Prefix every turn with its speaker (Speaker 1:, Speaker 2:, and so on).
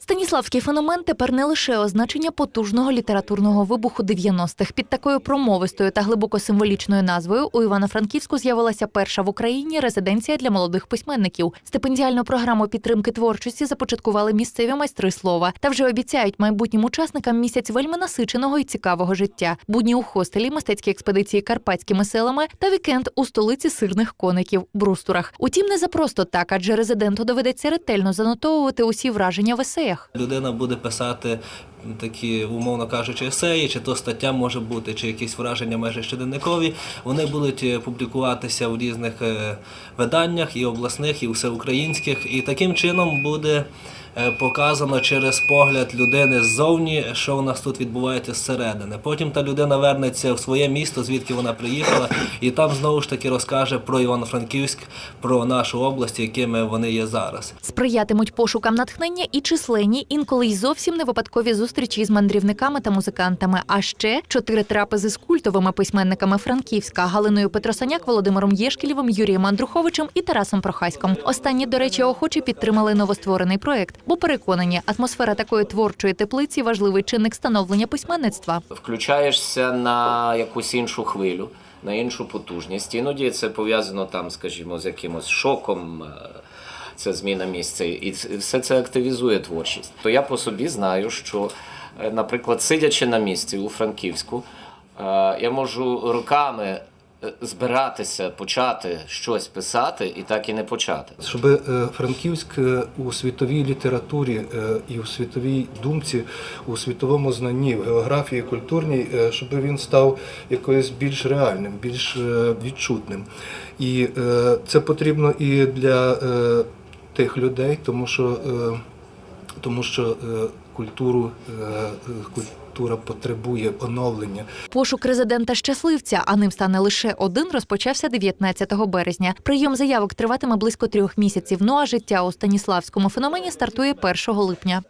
Speaker 1: Станіславський феномен тепер не лише означення потужного літературного вибуху 90-х. Під такою промовистою та глибоко символічною назвою у Івано-Франківську з'явилася перша в Україні резиденція для молодих письменників. Стипендіальну програму підтримки творчості започаткували місцеві майстри слова та вже обіцяють майбутнім учасникам місяць вельми насиченого і цікавого життя. Будні у хостелі, мистецькі експедиції карпатськими селами та вікенд у столиці сирних коників Брустурах. Утім, не за просто так, адже резиденту доведеться ретельно занотовувати усі враження в есеях.
Speaker 2: Людина буде писати такі, умовно кажучи, есеї, чи то стаття може бути, чи якісь враження майже щоденникові. Вони будуть е, публікуватися в різних е, виданнях, і обласних, і всеукраїнських. І таким чином буде е, показано через погляд людини ззовні, що у нас тут відбувається зсередини. Потім та людина вернеться в своє місто, звідки вона приїхала, і там знову ж таки розкаже про Івано-Франківськ, про нашу область, якими вони є зараз.
Speaker 1: Сприятимуть пошукам натхнення і численні, інколи й зовсім не випадкові зустрічі з мандрівниками та музикантами. А ще чотири трапези з культовими письменниками Франківська Галиною Петросаняк, Володимиром Єшкілєвим, Юрієм Андруховичем і Тарасом Прохаськом. Останні, до речі, охоче підтримали новостворений проект, бо переконані, атмосфера такої творчої теплиці важливий чинник становлення письменництва.
Speaker 3: включаєшся на якусь іншу хвилю, на іншу потужність. Іноді це пов'язано там, скажімо, з якимось шоком. Це зміна місця, і все це активізує творчість. То я по собі знаю, що, е, наприклад, сидячи на місці у Франківську, е, я можу роками е, збиратися, почати щось писати і так і не почати.
Speaker 4: Щоб Франківськ у світовій літературі і у світовій думці, у світовому знанні, в географії культурній, щоб він став якоюсь більш реальним, більш відчутним. І це потрібно і для тих людей, тому що, е, тому що е, культуру, е, культура потребує оновлення.
Speaker 1: Пошук резидента щасливця, а ним стане лише один, розпочався 19 березня. Прийом заявок триватиме близько трьох місяців. Ну а життя у Станіславському феномені стартує 1 липня.